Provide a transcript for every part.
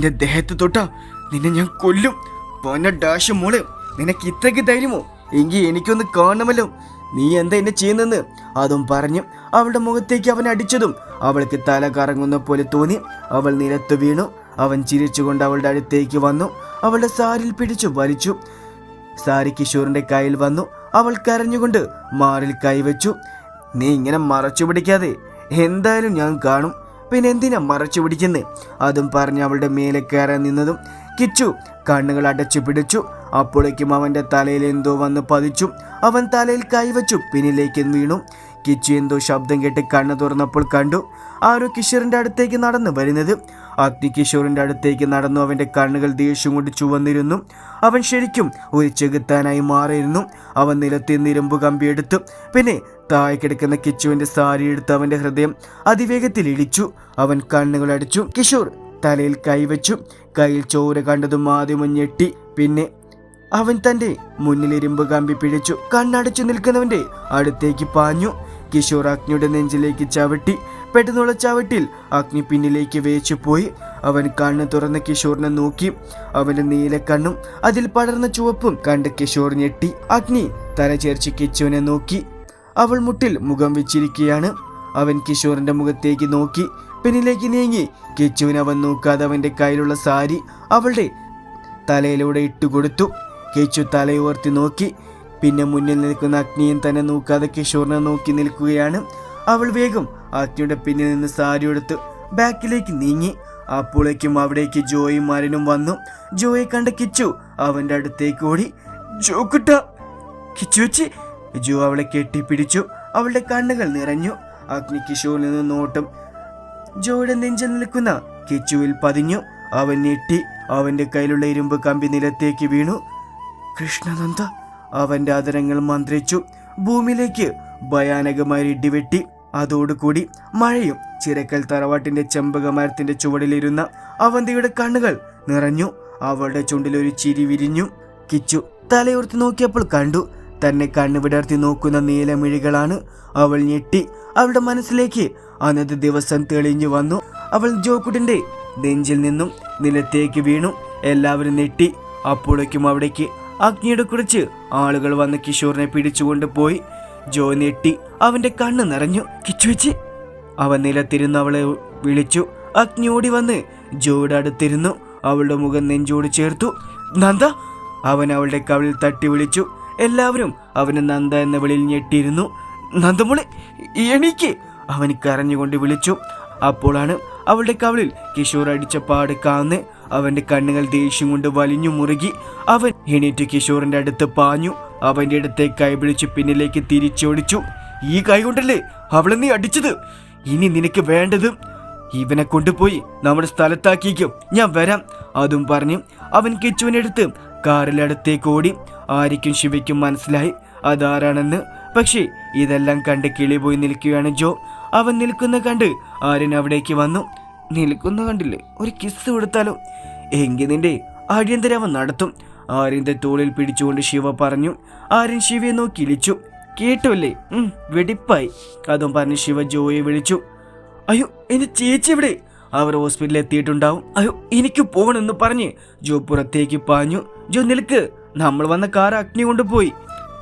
എന്റെ ദേഹത്ത് തൊട്ട നിന്നെ ഞാൻ കൊല്ലും. പൊന്ന ഡാഷ് മോൾ നിനക്ക് ഇത്രയ്ക്ക് ധൈര്യമോ? എങ്കിൽ എനിക്കൊന്ന് കാണണമല്ലോ നീ എന്താ എന്നെ ചെയ്യുന്നെന്ന് അതും പറഞ്ഞു അവളുടെ മുഖത്തേക്ക് അവൻ അടിച്ചതും അവൾക്ക് തല കറങ്ങുന്ന പോലെ തോന്നി. അവൾ നിലത്ത് വീണു. അവൻ ചിരിച്ചുകൊണ്ട് അവളുടെ അടുത്തേക്ക് വന്നു. അവളുടെ സാരിൽ പിടിച്ചു വലിച്ചു. സാരി കിഷോറിന്റെ കയ്യിൽ വന്നു. അവൾ കരഞ്ഞുകൊണ്ട് മാറിൽ കൈവച്ചു. നീ ഇങ്ങനെ മറച്ചു പിടിക്കാതെ എന്തായാലും ഞാൻ കാണും. പിന്നെ എന്തിനാ മറച്ചു പിടിക്കുന്നത് അതും പറഞ്ഞ് അവളുടെ മേലെ കയറാൻ നിന്നതും കിച്ചു കണ്ണുകൾ അടച്ചു പിടിച്ചു. അപ്പോഴേക്കും അവന്റെ തലയിൽ എന്തോ വന്ന് പതിച്ചു. അവൻ തലയിൽ കൈവച്ചു. പിന്നിലേക്ക് വീണു. കിച്ചു എന്തോ ശബ്ദം കേട്ട് കണ്ണു തുറന്നപ്പോൾ കണ്ടു. ആരോ കിഷറിന്റെ അടുത്തേക്ക് നടന്നു വരുന്നത്. അഗ്നി കിഷോറിന്റെ അടുത്തേക്ക് നടന്നു. അവന്റെ കണ്ണുകൾ ദേഷ്യം കൊണ്ട് ചുവന്നിരുന്നു. അവൻ ശരിക്കും ഒരു ചെകുത്താനായി മാറിയിരുന്നു. അവൻ നിലത്തെ നിരമ്പ് കമ്പിയെടുത്തു പിന്നെ താഴെ കിടക്കുന്ന കിച്ചുവിന്റെ സാരി എടുത്ത് അവന്റെ ഹൃദയം അതിവേഗത്തിൽ ഇടിച്ചു. അവൻ കണ്ണുകൾ അടിച്ചു. കിഷോർ തലയിൽ കൈവച്ചു. കയ്യിൽ ചോര കണ്ടതും ആദ്യം ഞെട്ടി. പിന്നെ അവൻ തന്റെ മുന്നിൽ ഇരുമ്പ് കമ്പി പിടിച്ചു കണ്ണടച്ചു നിൽക്കുന്നവന്റെ അടുത്തേക്ക് പാഞ്ഞു. കിഷോർ അഗ്നിയുടെ നെഞ്ചിലേക്ക് ചവിട്ടി. പെട്ടെന്നുള്ള ചവിട്ടിൽ അഗ്നി പിന്നിലേക്ക് വേച്ചു പോയി. അവൻ കണ്ണ് തുറന്ന് കിഷോറിനെ നോക്കി. അവന്റെ നീല കണ്ണും അതിൽ പടർന്ന ചുവപ്പും കണ്ട് കിഷോർ ഞെട്ടി. അഗ്നി തല ചേർച്ച് കിച്ചുവിനെ നോക്കി. അവൾ മുട്ടിൽ മുഖം വെച്ചിരിക്കുകയാണ്. അവൻ കിഷോറിന്റെ മുഖത്തേക്ക് നോക്കി. പിന്നിലേക്ക് നീങ്ങി. കിച്ചുവിന് അവൻ നോക്കാതെ അവന്റെ കയ്യിലുള്ള സാരി അവളുടെ തലയിലൂടെ ഇട്ടുകൊടുത്തു കിച്ചു തലയോർത്തി നോക്കി. പിന്നെ മുന്നിൽ നിൽക്കുന്ന അഗ്നിയും തന്നെ നോക്കാതെ കിഷോറിനെ നോക്കി നിൽക്കുകയാണ്. അവൾ വേഗം അഗ്നിയുടെ പിന്നിൽ നിന്ന് സാരി എടുത്ത് ബാക്കിലേക്ക് നീങ്ങി. അപ്പോഴേക്കും അവിടേക്ക് ജോയും മരനും വന്നു. ജോയെ കണ്ട കിച്ചു അവന്റെ അടുത്തേക്ക് ഓടി. ജോക്കുട്ട കിച്ചു വെച്ച്. ജോ അവളെ കെട്ടിപ്പിടിച്ചു. അവളുടെ കണ്ണുകൾ നിറഞ്ഞു. അഗ്നി കിഷോറിൽ നിന്ന് നോട്ടം. ജോയുടെ നെഞ്ചിൽ നിൽക്കുന്ന കിച്ചുവിൽ പതിഞ്ഞു. അവൻ ഞെട്ടി. അവന്റെ കയ്യിലുള്ള ഇരുമ്പ് കമ്പി നിലത്തേക്ക് വീണു. കൃഷ്ണനന്ദ അവന്റെ അതരങ്ങൾ മന്ത്രിച്ചു. ഭൂമിയിലേക്ക് ഭയാനകമായി ഇടിവെട്ടി. അതോടുകൂടി മഴയും ചിരക്കൽ തറവാട്ടിന്റെ ചെമ്പക മരത്തിന്റെ ചുവടിലിരുന്ന അവന്തിയുടെ കണ്ണുകൾ നിറഞ്ഞു. അവളുടെ ചുണ്ടിൽ ഒരു ചിരി വിരിഞ്ഞു. കിച്ചു തലയുർത്തി നോക്കിയപ്പോൾ കണ്ടു. തന്നെ കണ്ണു വിടർത്തി നോക്കുന്ന നീലമിഴികളാണ് അവൾ ഞെട്ടി. അവളുടെ മനസ്സിലേക്ക് അന്നത്തെ ദിവസം തെളിഞ്ഞു വന്നു. അവൾ ജോക്കുട്ടിന്റെ നെഞ്ചിൽ നിന്നും നിലത്തേക്ക് വീണു. എല്ലാവരും ഞെട്ടി. അപ്പോഴേക്കും അവിടേക്ക് അഗ്നിയുടെ കുറിച്ച് ആളുകൾ വന്ന് കിഷോറിനെ പിടിച്ചുകൊണ്ട് പോയി. ജോ ഞെട്ടി അവന്റെ കണ്ണ് നിറഞ്ഞു. കിച്ചുവെച്ച് അവൻ നിലത്തിരുന്ന് അവളെ വിളിച്ചു. അഗ്നി ഓടി വന്ന് ജോയുടെ അടുത്തിരുന്നു. അവളുടെ മുഖം നെഞ്ചോട് ചേർത്തു. നന്ദ. അവൻ അവളുടെ കവിളിൽ തട്ടി വിളിച്ചു. എല്ലാവരും അവന് നന്ദ എന്ന വിളിയിൽ ഞെട്ടിയിരുന്നു. നന്ദമുളി എണീക്ക്. അവൻ കരഞ്ഞുകൊണ്ട് വിളിച്ചു. അപ്പോഴാണ് അവളുടെ കവിളിൽ കിഷോർ അടിച്ച പാട് കാന്ന് അവന്റെ കണ്ണുകൾ ദേഷ്യം കൊണ്ട് വലിഞ്ഞു മുറുകി. അവൻ എണീറ്റ് കിഷോറിന്റെ അടുത്ത് പാഞ്ഞു. അവന്റെ കൈ പിടിച്ച് പിന്നിലേക്ക് തിരിച്ചോടിച്ചു. ഈ കൈ കൊണ്ടല്ലേ അവളെ നീ അടിച്ചത്? ഇനി നിനക്ക് വേണ്ടത് ഇവനെ കൊണ്ടുപോയി നമ്മുടെ സ്ഥലത്താക്കിക്കും ഞാൻ വരാം. അതും പറഞ്ഞ് അവൻ കിച്ചുവിനെടുത്ത് കാറിലടുത്തേക്ക് ഓടി. ആരിക്കും ശിവയ്ക്കും മനസ്സിലായി അതാരാണെന്ന്. പക്ഷേ ഇതെല്ലാം കണ്ട് കിളി പോയി നിൽക്കുകയാണ് ജോ. അവൻ നിൽക്കുന്ന കണ്ട് ആര്യൻ അവിടേക്ക് വന്നു. നിൽക്കുന്ന കണ്ടില്ലേ? ഒരു കിസ് കൊടുത്താലോ? എങ്കിൽ നിന്റെ അടിയന്തരം അവൻ നടത്തും. ആര്യന്റെ തോളിൽ പിടിച്ചുകൊണ്ട് ശിവ പറഞ്ഞു ആര്യൻ ശിവയെ നോക്കി ഇളിച്ചു കേട്ടുവല്ലേ ഉം, വെടിപ്പായി. അതും പറഞ്ഞ് ശിവ ജോയെ വിളിച്ചു. അയ്യോ എന്റെ ചേച്ചി എവിടെ? അവർ ഹോസ്പിറ്റലിൽ എത്തിയിട്ടുണ്ടാവും. അയ്യോ എനിക്ക് പോകണമെന്ന് പറഞ്ഞ് ജോ പുറത്തേക്ക് പാഞ്ഞു. ജോ നിൽക്ക്. നമ്മൾ വന്ന കാർ അഗ്നി കൊണ്ടുപോയി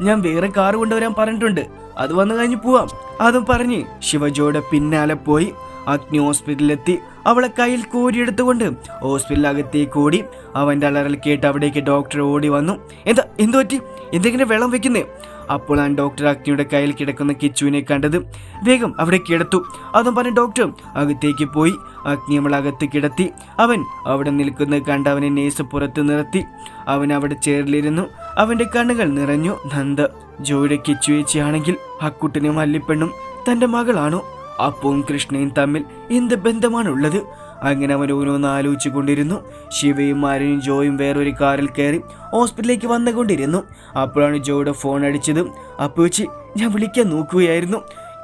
ഞാൻ വേറെ കാർ കൊണ്ടുവരാൻ പറഞ്ഞിട്ടുണ്ട്. അത് വന്നു കഴിഞ്ഞ് പോവാം. അതും പറഞ്ഞ് ശിവജോയുടെ പിന്നാലെ പോയി. അഗ്നി ഹോസ്പിറ്റലിലെത്തി അവളെ കയ്യിൽ കോരിയെടുത്തുകൊണ്ട് ഹോസ്പിറ്റലിനകത്തേക്ക് ഓടി അവന്റെ അലറൽ കേട്ട് അവിടേക്ക് ഡോക്ടർ ഓടി വന്നു. എന്താ എന്തു പറ്റി എന്തെങ്കിലും വെള്ളം വെക്കുന്നേ? ആ ഡോക്ടർ അഗ്നിയുടെ കയ്യിൽ കിടക്കുന്ന കിച്ചുവിനെ കണ്ടത് വേഗം അവിടെ കിടത്തു. അതും പറഞ്ഞ് ഡോക്ടർ അകത്തേക്ക് പോയി. അഗ്നി അകത്ത് കിടത്തി. അവൻ അവിടെ നിൽക്കുന്നത് കണ്ട് അവനെ നേഴ്സ് പുറത്ത് നിർത്തി. അവൻ അവിടെ ചേറിലിരുന്നു അവന്റെ കണ്ണുകൾ നിറഞ്ഞു. നന്ദ ജോയുടെ കിച്ചുവേച്ചിയാണെങ്കിൽ അക്കുട്ടനും അല്ലിപ്പെണ്ണും തന്റെ മകളാണോ? അപ്പവും കൃഷ്ണയും തമ്മിൽ എന്ത് ബന്ധമാണുള്ളത്? അങ്ങനെ അവൻ ഓരോന്ന് ആലോചിച്ചു കൊണ്ടിരുന്നു ശിവയും മാരനും ജോയും വേറൊരു കാറിൽ കയറി ഹോസ്പിറ്റലിലേക്ക് വന്നുകൊണ്ടിരുന്നു. അപ്പോഴാണ് ജോയുടെ ഫോൺ അടിച്ചത് അപ്പോൾ വെച്ച് ഞാൻ വിളിക്കാൻ നോക്കുകയായിരുന്നു.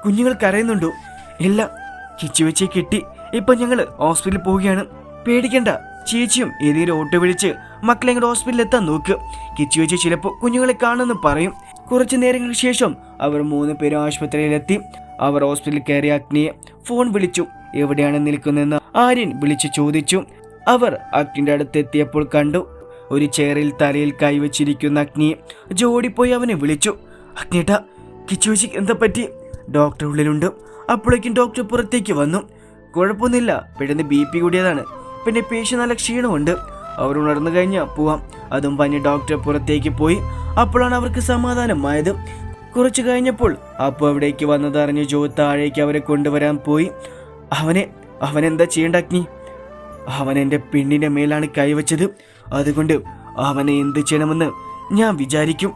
കുഞ്ഞുങ്ങൾ കരയുന്നുണ്ടോ? ഇല്ല കിച്ചു വെച്ച് കിട്ടി. ഇപ്പൊ ഞങ്ങൾ ഹോസ്പിറ്റലിൽ പോവുകയാണ്. പേടിക്കണ്ട ചേച്ചിയും ഏതെങ്കിലും ഓട്ടോ വിളിച്ച് മക്കളെ ഇങ്ങോട്ട് ഹോസ്പിറ്റലിൽ എത്താൻ നോക്ക്. കിച്ചു വെച്ച് ചിലപ്പോൾ കുഞ്ഞുങ്ങളെ കാണുമെന്ന് പറയും. കുറച്ചു നേരങ്ങൾക്ക് ശേഷം അവർ മൂന്ന് പേരും ആശുപത്രിയിലെത്തി. അവർ ഹോസ്പിറ്റലിൽ കയറി അഗ്നിയെ ഫോൺ വിളിച്ചു. എവിടെയാണ് നിൽക്കുന്നതെന്ന് ആര്യൻ വിളിച്ചു ചോദിച്ചു. അവർ അഗ്നിയുടെ അടുത്തെത്തിയപ്പോൾ കണ്ടു. ഒരു ചെയറിൽ തലയിൽ കൈവച്ചിരിക്കുന്ന അഗ്നിയെ ജോഡിപ്പോയി അവനെ വിളിച്ചു. അഗ്നിട്ട കിച്ചുവച്ചി എന്താ പറ്റി? ഡോക്ടർ ഉള്ളിലുണ്ട്. അപ്പോഴേക്കും ഡോക്ടർ പുറത്തേക്ക് വന്നു. കുഴപ്പമൊന്നുമില്ല പെട്ടെന്ന് ബി പി കൂടിയതാണ്. പിന്നെ പേഷ്യൻ നല്ല ക്ഷീണമുണ്ട്. അവർ ഉണർന്നു കഴിഞ്ഞാൽ പോവാം. അതും പറഞ്ഞ് ഡോക്ടർ പുറത്തേക്ക് പോയി. അപ്പോഴാണ് അവർക്ക് സമാധാനമായത്. കുറച്ചു കഴിഞ്ഞപ്പോൾ അപ്പോൾ അവിടേക്ക് വന്നതറിഞ്ഞ് ജോ താഴേക്ക് അവരെ കൊണ്ടുവരാൻ പോയി. അവനെ അവനെന്താ ചെയ്യേണ്ട അഗ്നി? അവൻ എന്റെ പെണ്ണിന്റെ മേലാണ് കൈവച്ചത്. അതുകൊണ്ട് അവനെ എന്ത് ചെയ്യണമെന്ന് ഞാൻ വിചാരിക്കും.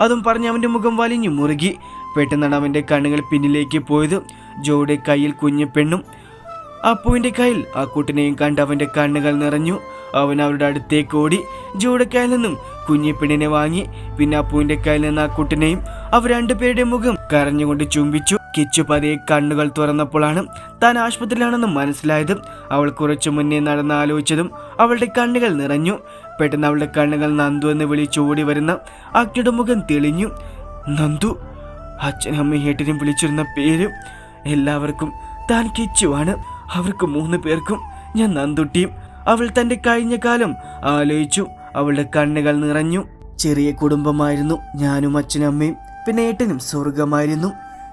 അതും പറഞ്ഞ് അവന്റെ മുഖം വലിഞ്ഞു മുറുകി. പെട്ടെന്നാണ് അവന്റെ കണ്ണുകൾ പിന്നിലേക്ക് പോയത്. ജോയുടെ കയ്യിൽ കുഞ്ഞു പെണ്ണും അപ്പുവിന്റെ കയ്യിൽ ആ കുട്ടിനെയും കണ്ട് അവന്റെ കണ്ണുകൾ നിറഞ്ഞു. അവൻ അവരുടെ അടുത്തേക്ക് ഓടി. ജോയുടെ കയ്യിൽ നിന്നും കുഞ്ഞിപ്പെണ്ണിനെ വാങ്ങി. പിന്നെ അപ്പുവിന്റെ കയ്യിൽ നിന്ന് ആ കുട്ടിനെയും അവർ രണ്ടുപേരുടെ മുഖം കരഞ്ഞുകൊണ്ട് ചുംബിച്ചു. കിച്ചു പതിയെ കണ്ണുകൾ തുറന്നപ്പോഴാണ് താൻ ആശുപത്രിയിലാണെന്ന് മനസ്സിലായതും. അവൾ കുറച്ചു മുന്നേ നടന്ന് ആലോചിച്ചതും അവളുടെ കണ്ണുകൾ നിറഞ്ഞു. പെട്ടെന്ന് അവളുടെ കണ്ണുകൾ നന്ദു എന്ന് വിളിച്ചോടി വരുന്ന അഗ്നിയുടെ മുഖം തെളിഞ്ഞു. നന്ദു അച്ഛനും അമ്മയും ഏട്ടനും വിളിച്ചിരുന്ന പേര് എല്ലാവർക്കും താൻ കിച്ചുവാണ്. അവർക്ക് മൂന്ന് പേർക്കും ഞാൻ നന്ദുട്ടിയും അവൾ തന്റെ കഴിഞ്ഞ കാലം ആലോചിച്ചു. അവളുടെ കണ്ണുകൾ നിറഞ്ഞു. ചെറിയ കുടുംബമായിരുന്നു ഞാനും അച്ഛനും അമ്മയും. പിന്നെ ഏട്ടനും സ്വർഗമായിരുന്നു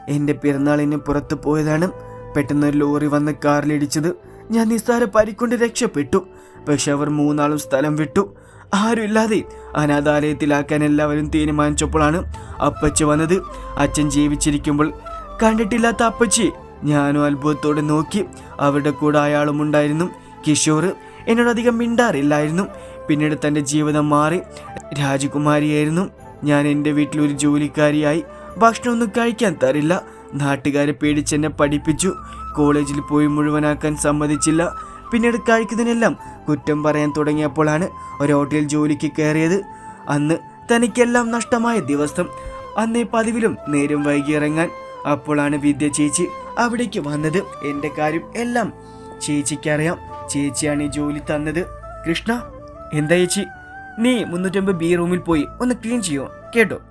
എന്റെ പിറന്നാളിന് പുറത്തു പോയതാണ്. പെട്ടെന്ന് ലോറി വന്ന് കാറിലിടിച്ചത് ഞാൻ നിസ്സാര പരിക്കൊണ്ട് രക്ഷപ്പെട്ടു. പക്ഷെ അവർ മൂന്നാളും സ്ഥലം വിട്ടു. ആരുമില്ലാതെ അനാഥാലയത്തിലാക്കാൻ എല്ലാവരും തീരുമാനിച്ചപ്പോഴാണ് അപ്പച്ചി വന്നത്. അച്ഛൻ ജീവിച്ചിരിക്കുമ്പോൾ കണ്ടിട്ടില്ലാത്ത അപ്പച്ചി ഞാനും അത്ഭുതത്തോടെ നോക്കി. അവരുടെ കൂടെ അയാളും ഉണ്ടായിരുന്നു. കിഷോർ എന്നോടധികം മിണ്ടാറില്ലായിരുന്നു. പിന്നീട് തന്റെ ജീവിതം മാറി. രാജകുമാരിയായിരുന്നു. ഞാൻ എന്റെ വീട്ടിൽ ഒരു ജോലിക്കാരിയായി ഭക്ഷണമൊന്നും കഴിക്കാൻ തരില്ല. നാട്ടുകാരെ പേടിച്ചെന്നെ പഠിപ്പിച്ചു. കോളേജിൽ പോയി മുഴുവനാക്കാൻ സമ്മതിച്ചില്ല. പിന്നീട് കഴിക്കുന്നതിനെല്ലാം കുറ്റം പറയാൻ തുടങ്ങിയപ്പോഴാണ് ഒരു ഹോട്ടലിൽ ജോലിക്ക് കയറിയത്. അന്ന് തനിക്കെല്ലാം നഷ്ടമായ ദിവസം. അന്നേ പതിവിലും നേരം വൈകി ഇറങ്ങാൻ. അപ്പോഴാണ് വിദ്യ ചേച്ചി അവിടേക്ക് വന്നത്. എന്റെ കാര്യം എല്ലാം ചേച്ചിക്കറിയാം. ചേച്ചിയാണ് ഈ ജോലി തന്നത്. കൃഷ്ണ എന്താ ചേച്ചി? നീ മുന്നൂറ്റമ്പത് ബി റൂമിൽ പോയി ഒന്ന് ക്ലീൻ ചെയ്യോ? കേട്ടോ.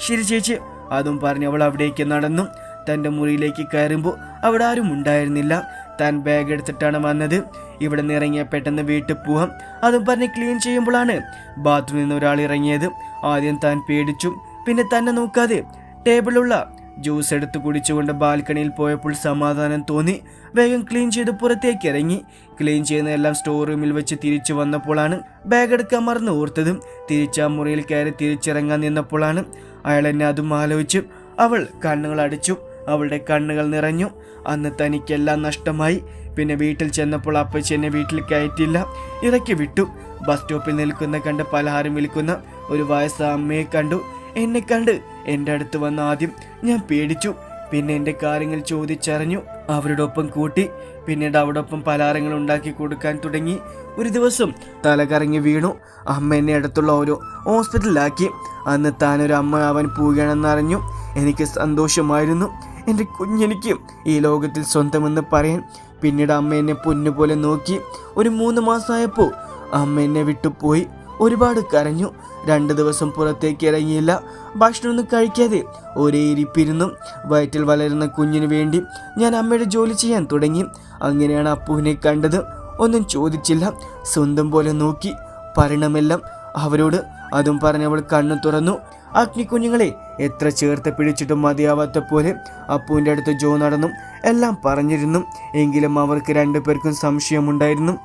ശരി ചേച്ചി. അതും പറഞ്ഞ് അവൾ അവിടേക്ക് നടന്നു. തന്റെ മുറിയിലേക്ക് കയറുമ്പോൾ അവിടെ ആരും ഉണ്ടായിരുന്നില്ല. താൻ ബാഗ് എടുത്തിട്ടാണ് വന്നത്. ഇവിടെ നിന്ന് ഇറങ്ങിയ പെട്ടെന്ന് വീട്ടിൽ പോവാം. അതും പറഞ്ഞ് ക്ലീൻ ചെയ്യുമ്പോഴാണ് ബാത്റൂമിൽ നിന്ന് ഒരാൾ ഇറങ്ങിയത്. ആദ്യം താൻ പേടിച്ചു. പിന്നെ തന്നെ നോക്കാതെ ടേബിളുള്ള ജ്യൂസ് എടുത്ത് കുടിച്ചുകൊണ്ട് ബാൽക്കണിയിൽ പോയപ്പോൾ സമാധാനം തോന്നി. വേഗം ക്ലീൻ ചെയ്ത് പുറത്തേക്ക് ഇറങ്ങി. ക്ലീൻ ചെയ്യുന്നതെല്ലാം സ്റ്റോർ റൂമിൽ വെച്ച് തിരിച്ചു വന്നപ്പോഴാണ് ബാഗ് എടുക്കാൻ മറന്ന് ഓർത്തതും. തിരിച്ച് മുറിയിൽ കയറി തിരിച്ചിറങ്ങാൻ നിന്നപ്പോഴാണ് അയാൾ എന്നെ അതും ആലോചിച്ചു. അവൾ കണ്ണുകൾ അടിച്ചു. അവളുടെ കണ്ണുകൾ നിറഞ്ഞു. അന്ന് തനിക്കെല്ലാം നഷ്ടമായി. പിന്നെ വീട്ടിൽ ചെന്നപ്പോൾ അപ്പച്ചി എന്നെ വീട്ടിൽ കയറ്റില്ല ഇറക്കി വിട്ടു. ബസ് സ്റ്റോപ്പിൽ നിൽക്കുന്ന കണ്ട് പലഹാരം വിൽക്കുന്ന ഒരു വയസ്സ അമ്മയെ കണ്ടു. എന്നെ കണ്ട് എന്റെ അടുത്ത് വന്ന ആദ്യം ഞാൻ പേടിച്ചു. പിന്നെ എന്റെ കാര്യങ്ങൾ ചോദിച്ചറിഞ്ഞു. അവരോടൊപ്പം കൂട്ടി. പിന്നീട് അവടൊപ്പം പലഹാരങ്ങൾ ഉണ്ടാക്കി കൊടുക്കാൻ തുടങ്ങി. ഒരു ദിവസം തലകറങ്ങി വീണു. അമ്മ എന്നെ അടുത്തുള്ള ഒരു ഹോസ്പിറ്റലിലാക്കി. അന്ന് താനൊരു അമ്മ അവൻ പോവുകയാണെന്നറിഞ്ഞു എനിക്ക് സന്തോഷമായിരുന്നു. എന്റെ കുഞ്ഞെനിക്ക് ഈ ലോകത്തിൽ സ്വന്തമെന്ന് പറയാൻ. പിന്നീട് അമ്മ എന്നെ പൊന്നുപോലെ നോക്കി. ഒരു മൂന്ന് മാസമായപ്പോൾ അമ്മ എന്നെ വിട്ടുപോയി. ഒരുപാട് കരഞ്ഞു. രണ്ട് ദിവസം പുറത്തേക്ക് ഇറങ്ങിയില്ല. ഭക്ഷണമൊന്നും കഴിക്കാതെ ഒരേ ഇരിപ്പിരുന്നു. വയറ്റിൽ വളരുന്ന കുഞ്ഞിനു വേണ്ടി ഞാൻ അമ്മയുടെ ജോലി ചെയ്യാൻ തുടങ്ങി. അങ്ങനെയാണ് അപ്പുവിനെ കണ്ടത്. ഒന്നും ചോദിച്ചില്ല. സ്വന്തം പോലെ നോക്കി. പറയണമെല്ലാം അവരോട്. അതും പറഞ്ഞവൾ കണ്ണു തുറന്നു. അഗ്നി കുഞ്ഞുങ്ങളെ എത്ര ചേർത്ത് പിടിച്ചിട്ടും മതിയാവാത്ത പോലെ അപ്പുവിന്റെ അടുത്ത് ജോ നടന്നു. എല്ലാം പറഞ്ഞിരുന്നു. എങ്കിലും അവർക്ക് രണ്ടുപേർക്കും സംശയമുണ്ടായിരുന്നു.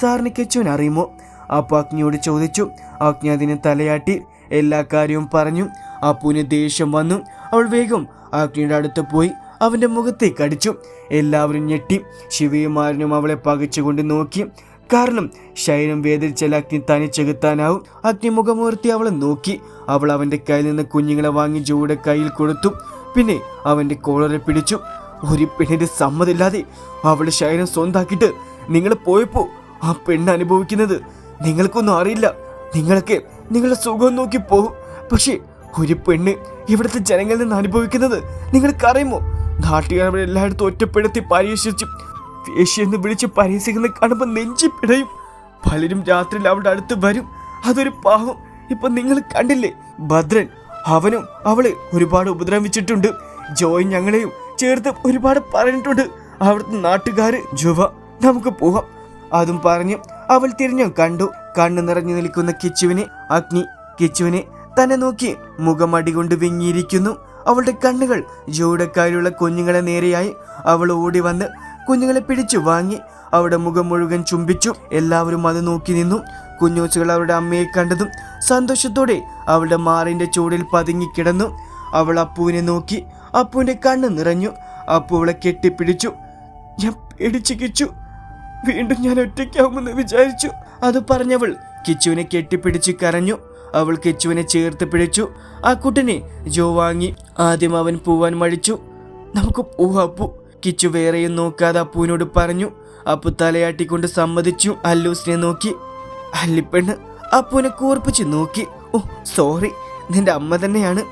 സാറിന് കെച്ചുവിൻ അറിയുമോ? അപ്പു അഗ്നിയോട് ചോദിച്ചു. അഗ്നി അതിന് തലയാട്ടി എല്ലാ കാര്യവും പറഞ്ഞു. അപ്പുവിന് ദേഷ്യം വന്നു. അവൾ വേഗം അഗ്നിയുടെ അടുത്ത് പോയി അവന്റെ മുഖത്തേക്ക് അടിച്ചു. എല്ലാവരും ഞെട്ടി. ശിവയുമാരനും അവളെ പകച്ചുകൊണ്ട് നോക്കി. കാരണം ശൈലം വേദനിച്ചാൽ അഗ്നി തനിച്ചെകുത്താനാവും അഗ്നി മുഖമൂർത്തി അവളെ നോക്കി. അവൾ അവന്റെ കയ്യിൽ നിന്ന് കുഞ്ഞുങ്ങളെ വാങ്ങി ജോയുടെ കയ്യിൽ കൊടുത്തു. പിന്നെ അവന്റെ കോളറെ പിടിച്ചു. ഒരു പെണ്ണിന്റെ സമ്മതില്ലാതെ അവൾ ശൈലം സ്വന്താക്കിയിട്ട് നിങ്ങൾ പോയപ്പോൾ ആ പെണ്ണ് അനുഭവിക്കുന്നത് നിങ്ങൾക്കൊന്നും അറിയില്ല. നിങ്ങൾക്ക് നിങ്ങളുടെ സുഖം നോക്കി പോകും. പക്ഷേ ഒരു പെണ്ണ് ഇവിടുത്തെ ജനങ്ങളിൽ നിന്ന് അനുഭവിക്കുന്നത് നിങ്ങൾക്കറിയുമോ? നാട്ടുകാർ എല്ലായിടത്തും ഒറ്റപ്പെടുത്തി പരീക്ഷിച്ചു വേശ്യെന്ന് വിളിച്ച് പരിഹസിക്കുന്ന കാണുമ്പോൾ നെഞ്ചി പിടയും. പലരും രാത്രിയിൽ അവളുടെ അടുത്ത് വരും. അതൊരു പാവം. ഇപ്പൊ നിങ്ങൾ കണ്ടില്ലേ? ഭദ്രൻ അവനും അവളെ ഒരുപാട് ഉപദ്രവിച്ചിട്ടുണ്ട് ജോയ് ഞങ്ങളെയും ചേർത്ത് ഒരുപാട് പറഞ്ഞിട്ടുണ്ട്. അവിടുത്തെ നാട്ടുകാര് ജുവ നമുക്ക് പോവാം അതും പറഞ്ഞ് അവൾ തിരിഞ്ഞു കണ്ടു. കണ്ണു നിറഞ്ഞു നിൽക്കുന്ന കിച്ചുവിനെ അഗ്നി കിച്ചുവിനെ തന്നെ നോക്കി മുഖം അടികൊണ്ട് വിങ്ങിയിരിക്കുന്നു. അവളുടെ കണ്ണുകൾ ജോഡക്കാരിലുള്ള കുഞ്ഞുങ്ങളെ നേരെയായി. അവൾ ഓടി വന്ന് കുഞ്ഞുങ്ങളെ പിടിച്ചു വാങ്ങി. അവളുടെ മുഖം മുഴുവൻ ചുംബിച്ചു. എല്ലാവരും അത് നോക്കി നിന്നു. കുഞ്ഞോച്ചുകൾ അവരുടെ അമ്മയെ കണ്ടതും സന്തോഷത്തോടെ അവളുടെ മാറിന്റെ ചൂടിൽ പതുങ്ങിക്കിടന്നു അവൾ അപ്പുവിനെ നോക്കി. അപ്പുവിന്റെ കണ്ണ് നിറഞ്ഞു. അപ്പു അവളെ കെട്ടിപ്പിടിച്ചു. ഞാൻ പേടിച്ചു കിച്ചു. വീണ്ടും ഞാൻ ഒറ്റയ്ക്കാവുമെന്ന് വിചാരിച്ചു. അത് പറഞ്ഞവൾ കിച്ചുവിനെ കെട്ടിപ്പിടിച്ച് കരഞ്ഞു. അവൾ കിച്ചുവിനെ ചേർത്ത് പിടിച്ചു. ആ കുട്ടനെ ജോ വാങ്ങി ആദ്യം അവൻ പൂവാൻ മഴിച്ചു നമുക്ക് അപ്പു. കിച്ചു വേറെയും നോക്കാതെ അപ്പുവിനോട് പറഞ്ഞു. അപ്പു തലയാട്ടിക്കൊണ്ട് സമ്മതിച്ചു. അല്ലൂസിനെ നോക്കി. അല്ലിപ്പെണ്ണ് അപ്പുവിനെ കൂർപ്പിച്ച് നോക്കി. ഓ സോറി നിന്റെ അമ്മ തന്നെയാണ്.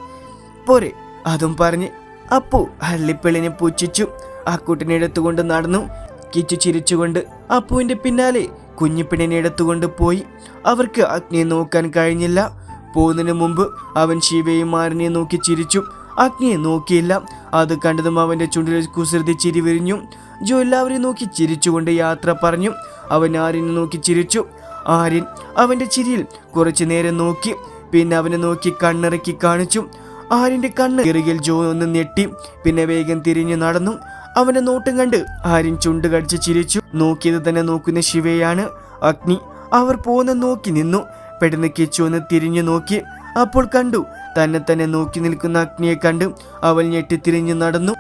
പോരെ അതും പറഞ്ഞ്. അപ്പു ഹള്ളിപ്പെള്ളിനെ പുച്ഛിച്ചു. ആ കുട്ടിനെ എടുത്തുകൊണ്ട് നടന്നു. കിച്ചു ചിരിച്ചുകൊണ്ട് അപ്പുവിന്റെ പിന്നാലെ കുഞ്ഞിപ്പെണ്ണിനെ എടുത്തുകൊണ്ട് പോയി. അവർക്ക് അഗ്നിയെ നോക്കാൻ കഴിഞ്ഞില്ല. പോകുന്നതിന് മുമ്പ് അവൻ ശിവയും മാരനെ നോക്കി ചിരിച്ചു. അഗ്നിയെ നോക്കിയില്ല. അത് കണ്ടതും അവന്റെ ചുണ്ടിൽ കുസൃതി ചിരി വിരിഞ്ഞു. ജോ എല്ലാവരെയും നോക്കി ചിരിച്ചുകൊണ്ട് യാത്ര പറഞ്ഞു. അവൻ ആര്യനെ നോക്കി ചിരിച്ചു. ആര്യൻ അവന്റെ ചിരിയിൽ കുറച്ചു നേരം നോക്കി. പിന്നെ അവനെ നോക്കി കണ്ണിറക്കി കാണിച്ചു. ആര്യന്റെ കണ്ണ് ഇറുകിൽ ജോ ഒന്ന് ഞെട്ടി. പിന്നെ വേഗം തിരിഞ്ഞു നടന്നു. അവന്റെ നോട്ടം കണ്ട് ആര്യൻ ചുണ്ട് കടിച്ച് ചിരിച്ചു. നോക്കിയത് തന്നെ നോക്കുന്ന ശിവയാണ്. അഗ്നി അവർ പോകുന്ന നോക്കി നിന്നു. പെട്ടെന്ന് കിച്ചു ഒന്ന് തിരിഞ്ഞു നോക്കി. അപ്പോൾ കണ്ടു തന്നെ തന്നെ നോക്കി നിൽക്കുന്ന അഗ്നിയെ കണ്ട് അവൾ ഞെട്ടിത്തിരിഞ്ഞു നടന്നു.